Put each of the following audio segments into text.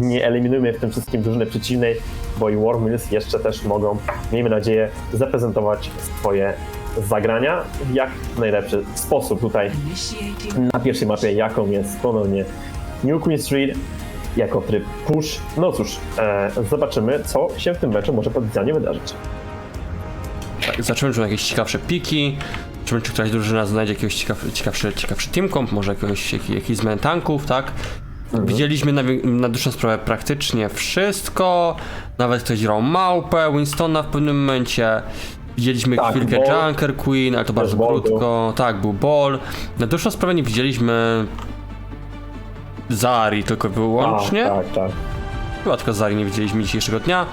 nie eliminujmy w tym wszystkim drużyny przeciwnej, bo i War Mills jeszcze też mogą, miejmy nadzieję, zaprezentować swoje zagrania w jak najlepszy sposób tutaj na pierwszej mapie, jaką jest ponownie New Queen Street jako tryb push. No cóż, e, zobaczymy, co się w tym meczu może potencjalnie wydarzyć. Tak, czy będą jakieś ciekawsze piki. Czy któraś drużyna znajdzie jakiegoś ciekaw, ciekawszy, ciekawszy team comp, może jakiegoś, jakiś, jakiś zmian tanków, tak? Widzieliśmy na, na dłuższą sprawę praktycznie wszystko. Nawet ktoś grał małpę, Winstona w pewnym momencie. Widzieliśmy Tak, chwilkę Ball. Junker Queen, ale to bardzo Ball krótko. Tak, był Ball. Na dłuższą sprawę nie widzieliśmy Zari tylko wyłącznie. Tak, tak, tak. Chyba tylko Zari nie widzieliśmy dzisiejszego dnia.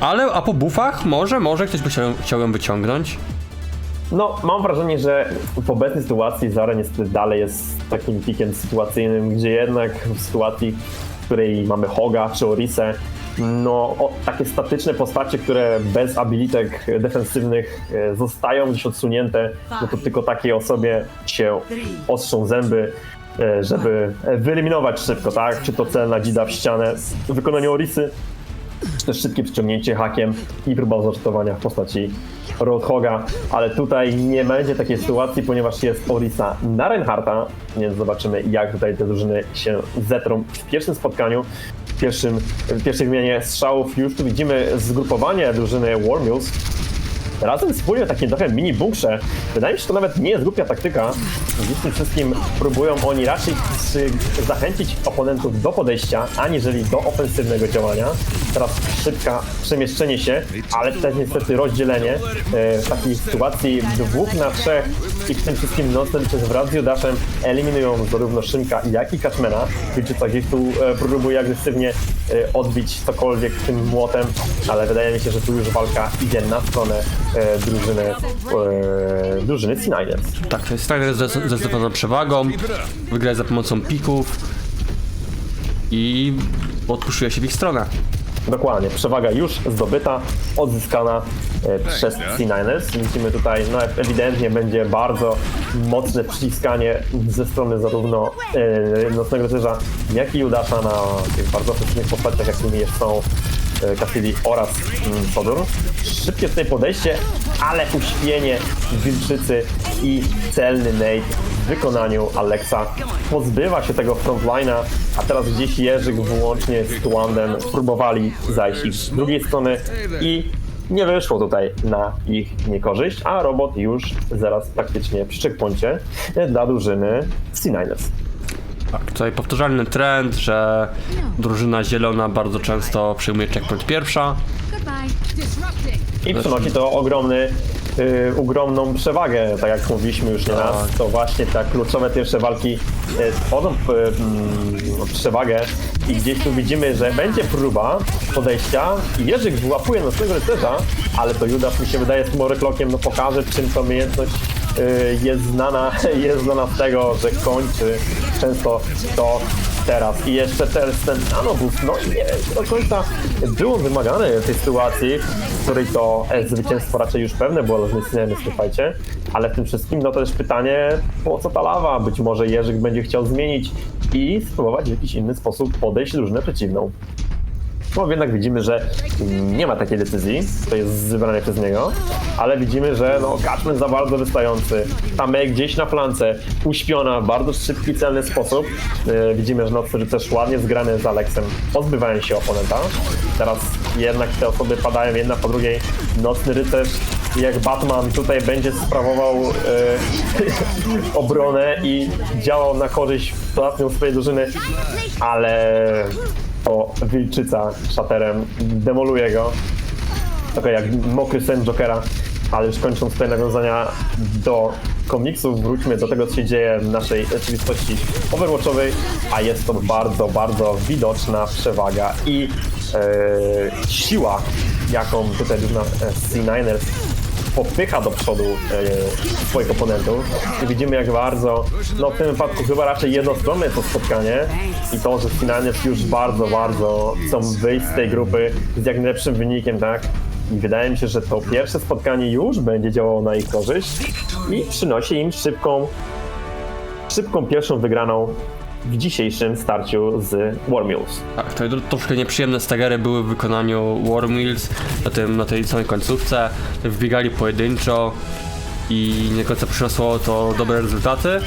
Ale a po buffach może, może ktoś by chciał, chciał ją wyciągnąć. No, mam wrażenie, że w obecnej sytuacji Zara niestety dalej jest takim pikiem sytuacyjnym, gdzie jednak w sytuacji, w której mamy Hoga czy Orisę, no o, takie statyczne postacie, które bez abilitek defensywnych e, zostają gdzieś odsunięte, no to tylko takiej osobie się ostrzą zęby, e, żeby wyeliminować szybko, tak? Czy to cel na dzida w ścianę w wykonaniu Orisy, czy też szybkie przyciągnięcie hakiem i próba zaczetowania w postaci Roadhoga, ale tutaj nie będzie takiej sytuacji, ponieważ jest Orisa na Reinharta, więc zobaczymy jak tutaj te drużyny się zetrą w pierwszym spotkaniu, w, pierwszym, w pierwszej wymianie strzałów. Już tu widzimy zgrupowanie drużyny Warmills, razem wspólnie w takim trochę mini bunkrze. Wydaje mi się, że to nawet nie jest głupia taktyka. Gdzieś tym wszystkim próbują oni raczej zachęcić oponentów do podejścia, aniżeli do ofensywnego działania. Teraz szybka przemieszczenie się, ale też niestety rozdzielenie e, w takiej sytuacji dwóch na trzech i w tym wszystkim nocnym przez wraz z Judaszem eliminują zarówno Szymka, jak i Kaczmena. Wilczyca gdzieś tu e, próbuje agresywnie e, odbić cokolwiek tym młotem, ale wydaje mi się, że tu już walka idzie na stronę e, drużyny, e, drużyny Siniders. Tak, to jest Steiner ze ze zdecydowaną przewagą. Wygra za pomocą pików. I odpuszczuje się w ich stronę. Dokładnie, przewaga już zdobyta, odzyskana e, przez C9ers. Widzimy tutaj, no ewidentnie będzie bardzo mocne przyciskanie ze strony zarówno e, Nocnego Rycerza, jak i Judasza na tych bardzo efektywnych postaciach, jakimi są Cassidy oraz mm, Sodor. Szybkie tutaj podejście, ale uśpienie Wilczycy i celny nade w wykonaniu Alexa pozbywa się tego frontline'a, a teraz gdzieś Jerzyk wyłącznie z Tuandem próbowali zajść z drugiej strony i nie wyszło tutaj na ich niekorzyść, a robot już zaraz praktycznie przy dla drużyny C9ers. Tak, tutaj powtarzalny trend, że drużyna zielona bardzo często przyjmuje checkpoint pierwsza. I przynosi to ogromny, y, ogromną przewagę, tak jak mówiliśmy już nie raz, to właśnie te kluczowe pierwsze walki y, tworzą y, mm, przewagę. I gdzieś tu widzimy, że będzie próba podejścia. I Jerzyk wyłapuje nocnego rycerza, ale to Judasz mi się wydaje z Moryklokiem no pokaże czym ta umiejętność jest znana, jest znana z tego, że kończy często to teraz. I jeszcze teraz ten nanobus, no nie do końca było wymagane w tej sytuacji, w której to e, zwycięstwo raczej już pewne było dla tym fajcie, ale w tym wszystkim, no to też pytanie, po co ta lawa? Być może Jerzyk będzie chciał zmienić i spróbować w jakiś inny sposób podejść drużynę przeciwną. No jednak widzimy, że nie ma takiej decyzji, to jest wybrane przez niego, ale widzimy, że no, Kaczmen za bardzo wystający, Tamek gdzieś na flance, uśpiona w bardzo szybki, celny sposób. E, widzimy, że Nocny Rycerz ładnie zgrany z Aleksem, pozbywają się oponenta. Teraz jednak te osoby padają jedna po drugiej. Nocny Rycerz jak Batman tutaj będzie sprawował e, obronę i działał na korzyść dodatnią swojej drużyny, ale to Wilczyca szaterem demoluje go. Trochę jak mokry sen Jokera. Ale już kończąc te nawiązania do komiksów, wróćmy do tego, co się dzieje w naszej rzeczywistości overwatchowej, a jest to bardzo, bardzo widoczna przewaga i e, siła, jaką tutaj drużyna e, C9ers popycha do przodu e, swoich oponentów i widzimy jak bardzo, no w tym wypadku chyba raczej jednostronne jest to spotkanie i to, że Finaniec już bardzo, bardzo chcą wyjść z tej grupy z jak najlepszym wynikiem, tak? I wydaje mi się, że to pierwsze spotkanie już będzie działało na ich korzyść i przynosi im szybką, szybką pierwszą wygraną w dzisiejszym starciu z Warmills. Tak, te troszkę nieprzyjemne stagery były w wykonaniu War Wheels na, tym, na tej samej końcówce. Wbiegali pojedynczo i nie do końca przyniosło to dobre rezultaty.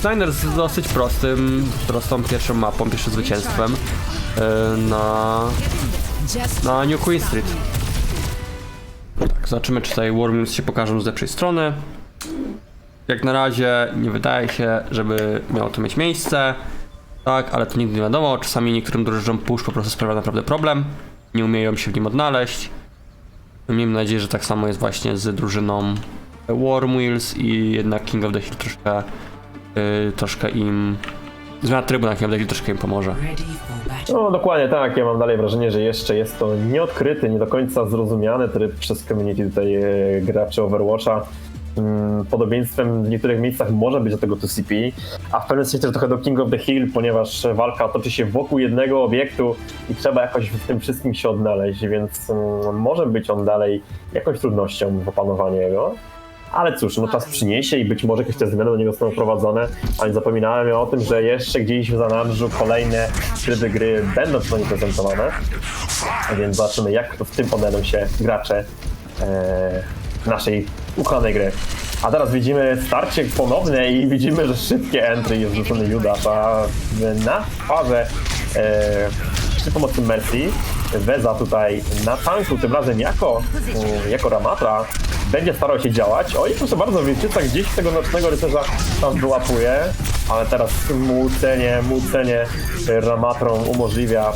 Snyder z dosyć prostym, prostą pierwszą mapą, pierwszym zwycięstwem e, na, na New Queen Street. Tak, zobaczymy czy tutaj War Wheels się pokażą z lepszej strony. Jak na razie nie wydaje się, żeby miało to mieć miejsce. Tak, ale to nigdy nie wiadomo. Czasami niektórym drużynom push po prostu sprawia naprawdę problem. Nie umieją się w nim odnaleźć. Miejmy nadzieję, że tak samo jest właśnie z drużyną War Wheels i jednak King of the Hill troszkę, yy, troszkę im... Zmiana trybu na King of the Hill troszkę im pomoże. No dokładnie tak, ja mam dalej wrażenie, że jeszcze jest to nieodkryty, nie do końca zrozumiany tryb przez community tutaj e, graczy Overwatcha. Mm, Podobieństwem w niektórych miejscach może być do tego 2CP, a w pewnym sensie też trochę do King of the Hill, ponieważ walka toczy się wokół jednego obiektu i trzeba jakoś w tym wszystkim się odnaleźć, więc mm, może być on dalej jakąś trudnością w opanowaniu jego. Ale cóż, no czas przyniesie i być może jakieś te zmiany do niego zostaną wprowadzone, a nie zapominałem o tym, że jeszcze gdzieś w zanadrzu kolejne tryby gry będą przynajmniej prezentowane. A więc zobaczymy, jak w tym odnajdą się gracze e, naszej ukochanej gry. A teraz widzimy starcie ponowne i widzimy, że szybkie entry jest rzucony Judasz, a na parze e, przy pomocy Mercy Weza tutaj na tanku, tym razem jako, mm, jako Ramatra będzie starał się działać. Oj, proszę bardzo, Wilczyca gdzieś tego nocnego rycerza tam wyłapuje, ale teraz mucenie, mucenie Ramatrą umożliwia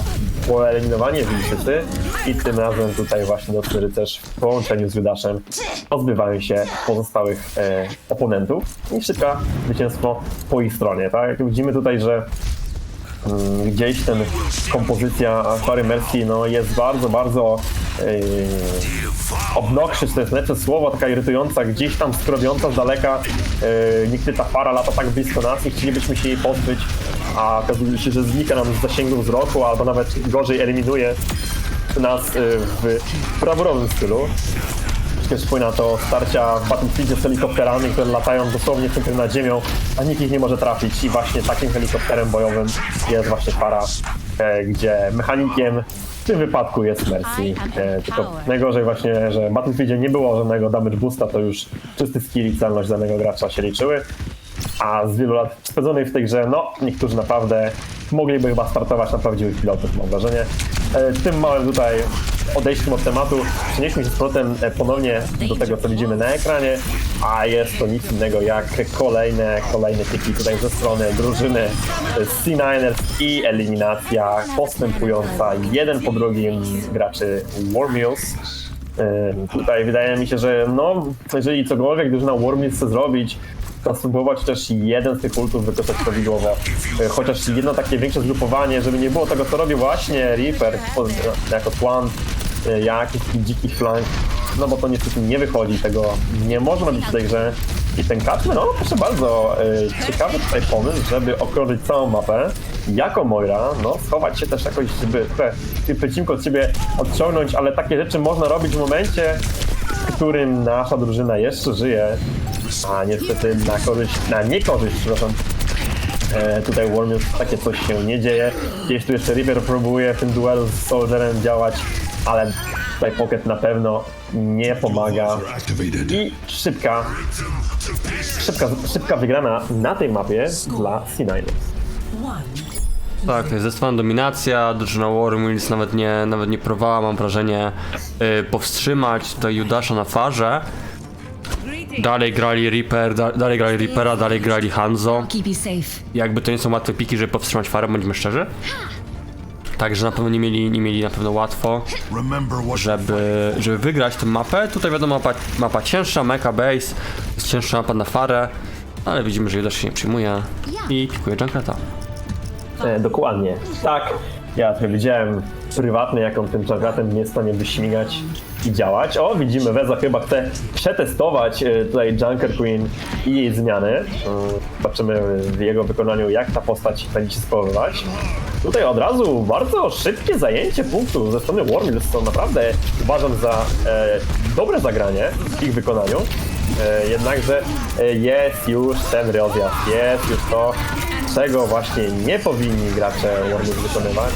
poeliminowanie Wilczycy i tym razem tutaj właśnie nocny rycerz w połączeniu z Judaszem pozbywają się pozostałych e, oponentów i szybka zwycięstwo po ich stronie, tak? Jak widzimy tutaj, że Mm, gdzieś ten kompozycja Fary Mercy no, jest bardzo, bardzo yy, to jest lepsze słowo, taka irytująca, gdzieś tam skrobiąca z daleka. Yy, nigdy ta fara lata tak blisko nas i chcielibyśmy się jej pozbyć, a okazuje się, że znika nam z zasięgu wzroku, albo nawet gorzej eliminuje nas yy, w brawurowym stylu. Troszkę przypomina to starcia w Battlefieldzie z helikopterami, które latają dosłownie tylko nad ziemią, a nikt ich nie może trafić i właśnie takim helikopterem bojowym jest właśnie para, e, gdzie mechanikiem w tym wypadku jest Mercy. E, tylko najgorzej właśnie, że w Battlefieldzie nie było żadnego damage boosta, to już czysty skill i celność danego gracza się liczyły. A z wielu lat spędzonych w tej grze, no niektórzy naprawdę mogliby chyba startować na prawdziwych pilotów, mam wrażenie. E, Tym małym tutaj odejściem od tematu przenieśmy się z powrotem e, ponownie do tego, co widzimy na ekranie, a jest to nic innego jak kolejne, kolejne tyki tutaj ze strony drużyny C9ers i eliminacja postępująca jeden po drugim graczy Warmills. Ym, Tutaj wydaje mi się, że no, jeżeli cokolwiek drużyna Wormils chce zrobić, spróbować też jeden z tych ultów wykorzystać prawidłowo. Y, Chociaż jedno takie większe zgrupowanie, żeby nie było tego, co robi właśnie Reaper jako tłan, y, jakiś dziki flank, no bo to niestety nie wychodzi, tego nie można robić w tej grze. I ten Katmy, no proszę bardzo, y, ciekawy tutaj pomysł, żeby okrążyć całą mapę jako Moira, no schować się też jakoś, żeby trochę przeciwko od siebie odciągnąć, ale takie rzeczy można robić w momencie, w którym nasza drużyna jeszcze żyje, a niestety na korzyść, na niekorzyść, przepraszam, e, tutaj Warmius takie coś się nie dzieje. Gdzieś tu jeszcze Reaper próbuje w tym duelu z Soldierem działać, ale tutaj Pocket na pewno nie pomaga. I szybka, szybka, szybka wygrana na tej mapie dla C9. Tak, zdecydowana dominacja, drużyna War Wheels nawet nie, nawet nie próbowała, mam wrażenie, y, powstrzymać tutaj Judasza na farze. Dalej grali Reaper, da, dalej grali Reapera, dalej grali Hanzo. Keep you safe. Jakby to nie są łatwe piki, żeby powstrzymać farę, bądźmy szczerzy. Także na pewno nie mieli, nie mieli na pewno łatwo, żeby, żeby wygrać tę mapę. Tutaj wiadomo, mapa, mapa cięższa, mecha base, jest cięższa mapa na farę, ale widzimy, że Judasz się nie przyjmuje i pikuje Junkrata. E, dokładnie. Tak. Ja trochę widziałem prywatnie, jak on tym czargatem nie jest w stanie wyśmigać i działać. O, widzimy, Weza chyba chce przetestować e, tutaj Junker Queen i jej zmiany. Mm, Zobaczymy w jego wykonaniu, jak ta postać będzie się sprawować. Tutaj od razu bardzo szybkie zajęcie punktu ze strony Warmills, co naprawdę uważam za e, dobre zagranie w ich wykonaniu. E, jednakże e, jest już ten rozjazd, jest już to. czego właśnie nie powinni gracze Warmów wykonywać.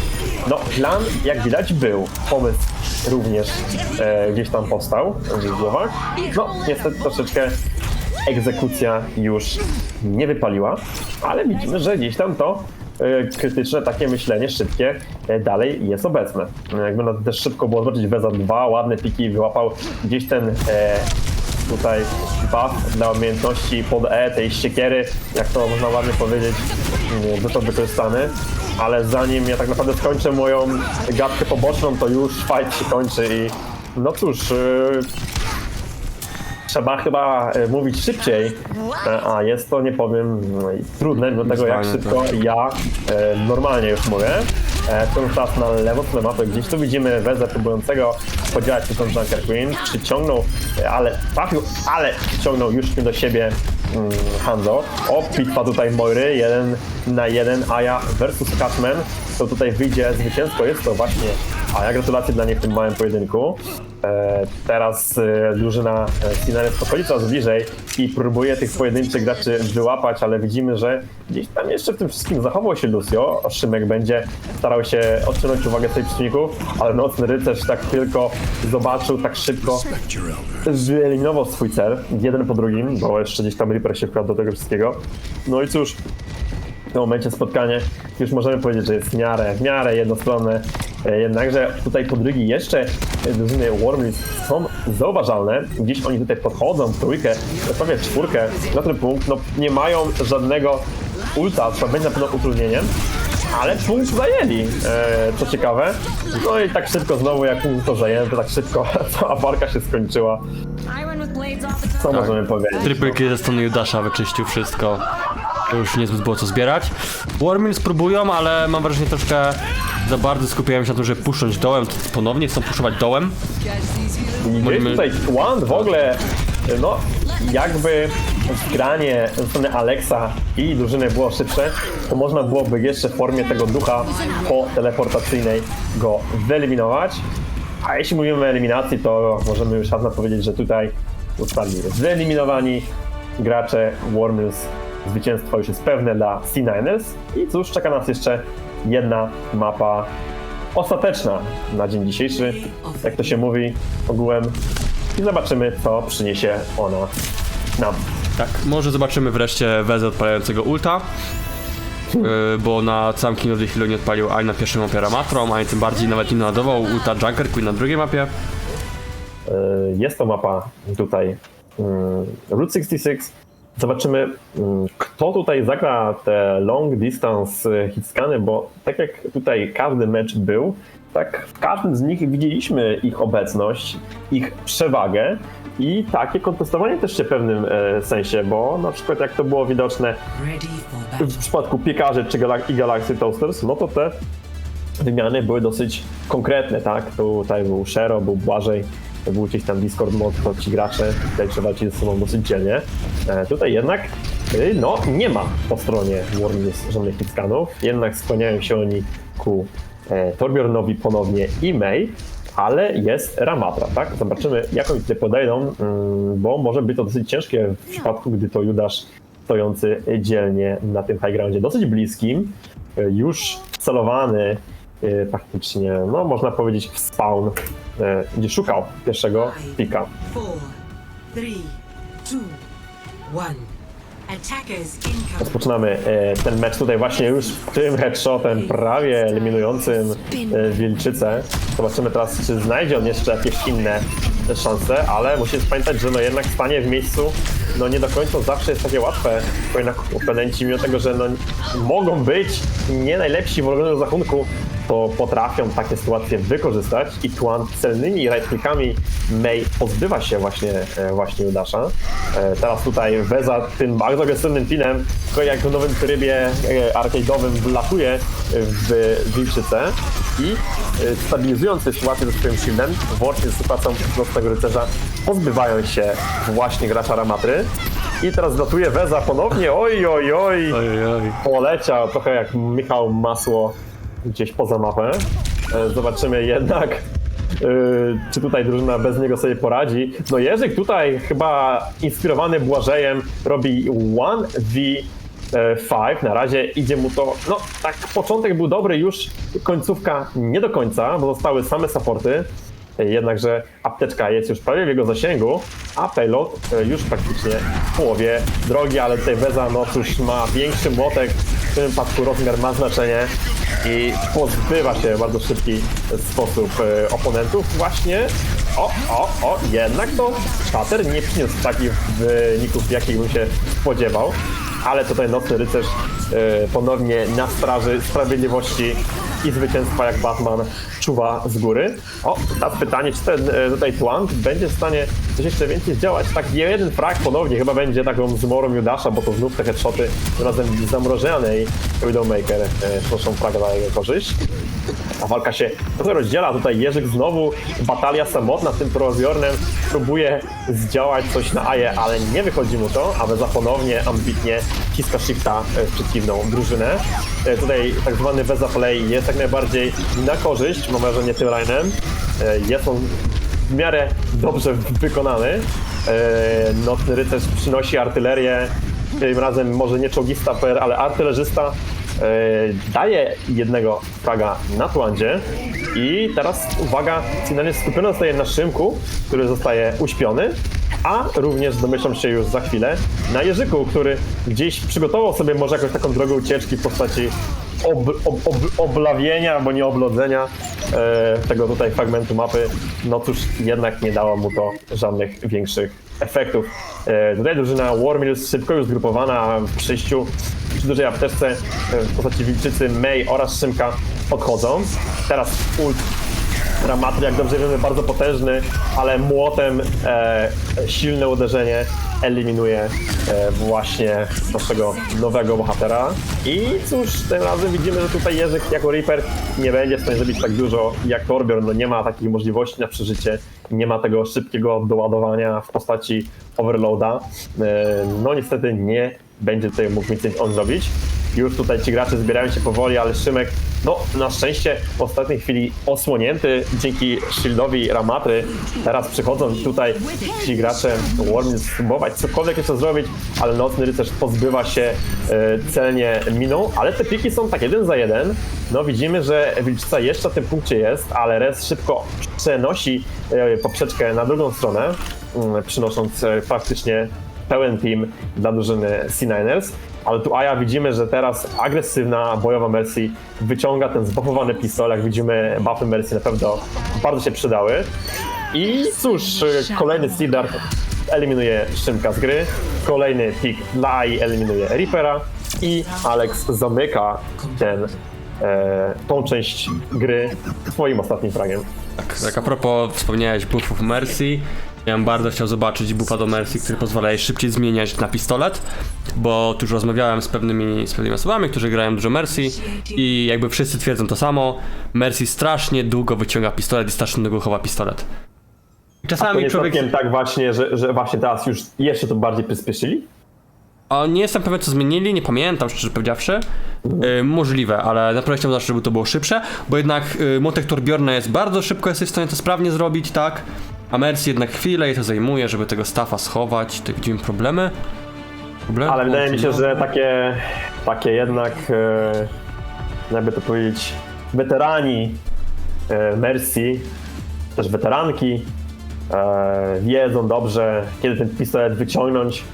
No, plan, jak widać, był. Pomysł również e, gdzieś tam powstał w głowach. No, niestety troszeczkę egzekucja już nie wypaliła, ale widzimy, że gdzieś tam to e, krytyczne takie myślenie szybkie e, dalej jest obecne. No, Jakby na też szybko było zobaczyć Weza 2, ładne piki, wyłapał gdzieś ten e, tutaj buff dla umiejętności pod E, tej ściekiery, jak to można ładnie powiedzieć, został wykorzystany. Ale zanim ja tak naprawdę skończę moją gadkę poboczną, to już fight się kończy i no cóż, yy, trzeba chyba e, mówić szybciej, e, a jest to, nie powiem, no i trudne, jak Wyzwanie, szybko ja e, normalnie już mówię. E, to teraz na lewo stronę mapy, gdzieś tu widzimy Wezę próbującego podziałać się tą Junker Queen, przyciągnął, e, ale trafił, ale przyciągnął już nie do siebie mm, Hanzo. O, bitwa tutaj Moiry, jeden na jeden, Aja versus Catman, to tutaj wyjdzie zwycięsko, jest to właśnie Aja, gratulacje dla niej w tym małym pojedynku. E, teraz e, drużyna e, Sinary podchodzi coraz bliżej i próbuje tych pojedynczych graczy wyłapać, ale widzimy, że gdzieś tam jeszcze w tym wszystkim zachował się Lucio. Szymek będzie starał się odciągnąć uwagę swoich przeciwników, ale Nocny Rycerz tak tylko zobaczył, tak szybko wyeliminował swój cel, jeden po drugim, bo jeszcze gdzieś tam Reaper się wkradł do tego wszystkiego. No i cóż, tym momencie spotkanie już możemy powiedzieć, że jest w miarę, w miarę jednostronne. E, Jednakże tutaj po drugi jeszcze drużyny Wormlis są zauważalne. Gdzieś oni tutaj podchodzą w trójkę, prawie w czwórkę na ten punkt. No nie mają żadnego ulta, co będzie na pewno utrudnieniem. Ale punkt zajęli, e, co ciekawe. No i tak szybko znowu, jak punkt to zajęty, tak szybko cała walka się skończyła. Co możemy powiedzieć? Triple kill ze strony Judasza wyczyścił wszystko. To już niezbyt było co zbierać. Warmin spróbują, ale mam wrażenie troszkę za bardzo skupiają się na tym, żeby puszcząć dołem. Ponownie chcą puszować dołem. Możemy- tutaj Twan w ogóle, no jakby granie ze strony Alexa i drużyny było szybsze, to można byłoby jeszcze w formie tego ducha po teleportacyjnej go wyeliminować. A jeśli mówimy o eliminacji, to możemy już jasno powiedzieć, że tutaj zostali wyeliminowani gracze Wormers. Zwycięstwo już jest pewne dla C9ers. I cóż, czeka nas jeszcze jedna mapa ostateczna na dzień dzisiejszy, jak to się mówi ogółem. I zobaczymy, co przyniesie ona nam. Tak, może zobaczymy wreszcie Wezę odpalającego ulta. Yy, bo na całym King of the Hill nie odpalił ani na pierwszej mapie Ramatrom, ani tym bardziej nawet nie naładował ulta Junker Queen na drugiej mapie. Y, Jest to mapa tutaj mm, Route 66. Zobaczymy, mm, kto tutaj zagra te long distance y, hitscany, bo tak jak tutaj każdy mecz był, tak w każdym z nich widzieliśmy ich obecność, ich przewagę i takie kontestowanie też się w pewnym e, sensie, bo na przykład jak to było widoczne w przypadku piekarzy czy Galax- i Galaxy Toasters, no to te wymiany były dosyć konkretne, tak? Tutaj był Shero, był Błażej, był gdzieś tam Discord mod, to ci gracze trzeba walczyć ze sobą dosyć dzielnie. E, tutaj jednak y, no nie ma po stronie Warnews żadnych hitscanów, jednak skłaniają się oni ku e, Torbjornowi ponownie i May, ale jest Ramatra, tak? Zobaczymy jak oni tutaj podejdą, mm, bo może być to dosyć ciężkie w przypadku, gdy to Judasz stojący dzielnie na tym high groundzie, dosyć bliskim, y, już celowany y, praktycznie, no można powiedzieć w spawn, y, gdzie szukał pierwszego pika. Rozpoczynamy e, ten mecz tutaj właśnie już tym headshotem prawie eliminującym e, Wilczycę. Zobaczymy teraz, czy znajdzie on jeszcze jakieś inne szanse, ale musimy pamiętać, że no jednak stanie w miejscu no nie do końca zawsze jest takie łatwe, bo jednak oponenci mimo tego, że no mogą być nie najlepsi w ulubionym zachunku, to potrafią takie sytuacje wykorzystać i Tuan celnymi right-clickami May pozbywa się właśnie, e, właśnie Judasza. E, Teraz tutaj Weza tym bardzo agresywnym pinem, tylko jak w nowym trybie e, arcade'owym wlatuje w Wilczycę i stabilizując tę sytuację ze swoim shieldem, włącznie z sytuacją prostego rycerza, pozbywają się właśnie gracza Ramatry. I teraz latuje Weza ponownie, oj, oj, oj, Ojej. poleciał trochę jak Michał Masło gdzieś poza mapę. E, Zobaczymy jednak, e, czy tutaj drużyna bez niego sobie poradzi. No Jerzyk tutaj chyba inspirowany Błażejem robi 1v e. Na razie idzie mu to, no tak, początek był dobry, już końcówka nie do końca, bo zostały same supporty. Jednakże apteczka jest już prawie w jego zasięgu, a payload już praktycznie w połowie drogi, ale tutaj Weza, no cóż, ma większy młotek, tym wypadku rozmiar ma znaczenie i pozbywa się w bardzo szybki sposób e, oponentów. Właśnie, o, o, o, jednak to Shatter nie przyniósł takich wyników, jakich bym się spodziewał, ale tutaj Nocny Rycerz e, ponownie na straży sprawiedliwości i zwycięstwa jak Batman czuwa z góry. O, teraz pytanie, czy ten e, tutaj Twang będzie w stanie coś jeszcze więcej zdziałać? Tak, jeden frag ponownie chyba będzie taką zmorą Judasza, bo to znów te headshoty razem z zamrożonej Widowmaker e, proszą fraga na jego korzyść. Ta walka się trochę rozdziela, tutaj Jerzyk znowu, batalia samotna z tym Prozjornem, próbuje zdziałać coś na Aje, ale nie wychodzi mu to, a Weza ponownie ambitnie ciska shifta e, w przeciwną drużynę. E, Tutaj tak zwany Weza Play jest jak najbardziej na korzyść, mam wrażenie, tym line'em. E, Jest on w miarę dobrze wykonany. E, Nocny rycerz przynosi artylerię, tym razem może nie czołgista per, ale artylerzysta e, daje jednego fraga na Tłandzie i teraz uwaga, finalnie skupiony zostaje na Szymku, który zostaje uśpiony, a również domyślam się już za chwilę na Jerzyku, który gdzieś przygotował sobie może jakąś taką drogę ucieczki w postaci ob, ob, ob, oblawienia, albo nie oblodzenia e, tego tutaj fragmentu mapy. No cóż, jednak nie dało mu to żadnych większych efektów. E, tutaj drużyna Warmills szybko już zgrupowana w przejściu przy dużej apteczce e, w postaci Wilczycy, May oraz Szymka podchodzą. Teraz ult Ramatry, jak dobrze wiemy, bardzo potężny, ale młotem e, silne uderzenie eliminuje e, właśnie naszego nowego bohatera. I cóż, tym razem widzimy, że tutaj Jerzyk jako Reaper nie będzie w stanie zrobić tak dużo jak Torbjorn. No nie ma takich możliwości na przeżycie, nie ma tego szybkiego doładowania w postaci overloada. E, no niestety nie będzie tutaj mógł nic on zrobić. Już tutaj ci gracze zbierają się powoli, ale Szymek, no na szczęście w ostatniej chwili osłonięty dzięki shieldowi Ramatry. Teraz przychodzą tutaj ci gracze Warming spróbować cokolwiek jeszcze zrobić, ale Nocny Rycerz pozbywa się e, celnie miną, ale te piki są tak jeden za jeden. No widzimy, że Wilczyca jeszcze w tym punkcie jest, ale Res szybko przenosi e, poprzeczkę na drugą stronę, mm, przynosząc e, faktycznie pełen team dla drużyny C9ers. Ale tu Aja widzimy, że teraz agresywna, bojowa Mercy wyciąga ten zbuffowany pistol. Jak widzimy, buffy Mercy na pewno bardzo się przydały. I cóż, kolejny Seedart eliminuje Szymka z gry. Kolejny pick dla eliminuje Reapera. I Alex zamyka ten, e, tą część gry swoim ostatnim fragiem. Tak, tak a propos wspomniałeś buffów Mercy. Ja bym bardzo chciał zobaczyć buffa do Mercy, który pozwala jej szybciej zmieniać na pistolet, bo tu już rozmawiałem z pewnymi, z pewnymi osobami, którzy grają dużo Mercy i jakby wszyscy twierdzą to samo. Mercy strasznie długo wyciąga pistolet i strasznie długo chowa pistolet. Czasami człowiek... tak właśnie, że, że właśnie teraz już jeszcze to bardziej przyspieszyli? O, nie jestem pewien, co zmienili, nie pamiętam, szczerze powiedziawszy. Y, możliwe, ale naprawdę chciałbym zawsze, żeby to było szybsze, bo jednak y, motek Torbjorna jest bardzo szybko, jesteś w stanie to sprawnie zrobić, tak? A Mercy jednak chwilę i to zajmuje, żeby tego stafa schować. Tutaj widzimy problemy. Problemy? Ale wydaje mi się, że takie, takie jednak, e, jakby to powiedzieć, weterani e, Mercy, też weteranki, e, wiedzą dobrze, kiedy ten pistolet wyciągnąć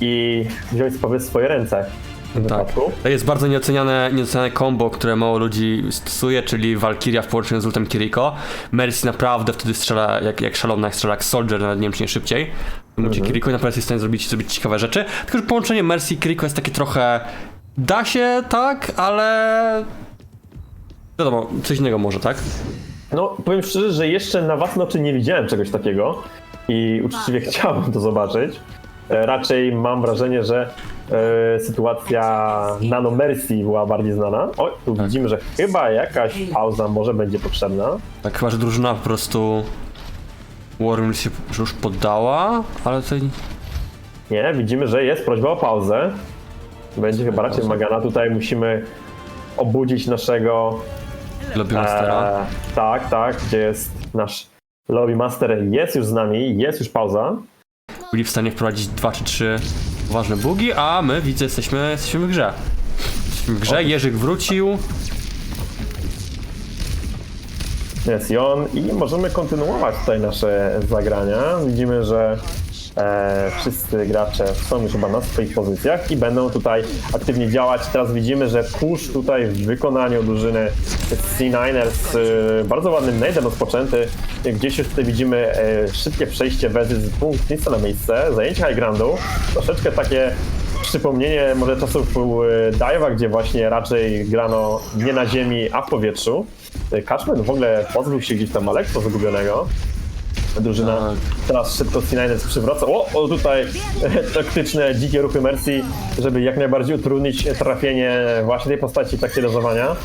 i wziąć sprawy w swoje ręce. Tak. To jest bardzo nieoceniane, nieoceniane combo, które mało ludzi stosuje, czyli Valkyria w połączeniu z ultem Kiriko. Mercy naprawdę wtedy strzela jak, jak szalona, jak strzela jak Soldier, nawet nie wiem czy nie szybciej. Mhm. Kiriko naprawdę jest w stanie zrobić, zrobić ciekawe rzeczy. Tylko, że połączenie Mercy i Kiriko jest takie trochę... Da się, tak, ale... Wiadomo, coś innego może, tak? No, powiem szczerze, że jeszcze na własne oczy nie widziałem czegoś takiego i uczciwie chciałbym to zobaczyć. E, Raczej mam wrażenie, że e, sytuacja Nano Mercy była bardziej znana. O, tu widzimy, że chyba jakaś pauza może będzie potrzebna. Tak chyba, że drużyna po prostu... Warren się już poddała, ale tutaj... Nie, widzimy, że jest prośba o pauzę. Będzie chyba raczej wymagana. Tutaj musimy obudzić naszego. Lobby Mastera. E, tak, tak, gdzie jest nasz Lobby Master. Jest już z nami, jest już pauza. byli w stanie wprowadzić dwa czy trzy ważne bugi, a my widzę, jesteśmy, jesteśmy w grze. Jesteśmy w grze, Jerzyk wrócił. Jest i możemy kontynuować tutaj nasze zagrania. Widzimy, że e, wszyscy gracze są już chyba na swoich pozycjach i będą tutaj aktywnie działać. Teraz widzimy, że push tutaj w wykonaniu drużyny C9ers e, bardzo ładnym nade'em rozpoczęty. Gdzieś już tutaj widzimy e, szybkie przejście Wezy z punktu miejsca na miejsce, zajęcie high groundu. Troszeczkę takie przypomnienie może czasów e, Dive'a, gdzie właśnie raczej grano nie na ziemi, a w powietrzu. E, Kaczmen w ogóle pozbył się gdzieś tam lekko zagubionego. Drużyna Tak. teraz szybko C9 przywraca. O, o tutaj taktyczne, dzikie ruchy Mercy, żeby jak najbardziej utrudnić trafienie właśnie tej postaci takie dozowania.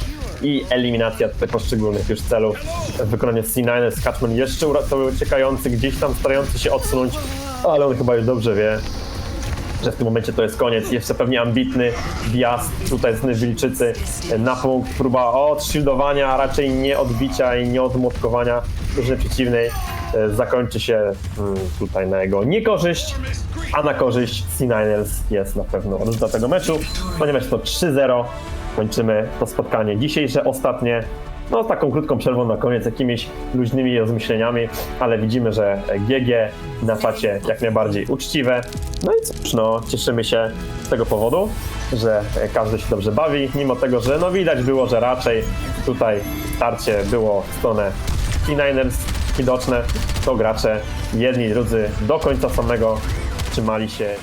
I eliminacja tutaj poszczególnych już celów w wykonaniu C9. Kaczman jeszcze ura- uciekający, gdzieś tam starający się odsunąć, ale on chyba już dobrze wie, że w tym momencie to jest koniec. Jeszcze pewnie ambitny wjazd tutaj z Wilczycy na punkt. Próba odshieldowania, a raczej nie odbicia i nie odmłotkowania drużyny przeciwnej. E, Zakończy się mm, tutaj na jego niekorzyść, a na korzyść C9ers jest na pewno rezultat tego meczu, ponieważ to 3-0. Kończymy to spotkanie dzisiejsze, ostatnie. No, z taką krótką przerwą na koniec, jakimiś luźnymi rozmyśleniami, ale widzimy, że GG na czacie jak najbardziej uczciwe. No i cóż, no, cieszymy się z tego powodu, że każdy się dobrze bawi, mimo tego, że no widać było, że raczej tutaj starcie było w stronę T-Niners widoczne, to gracze jedni i drudzy do końca samego trzymali się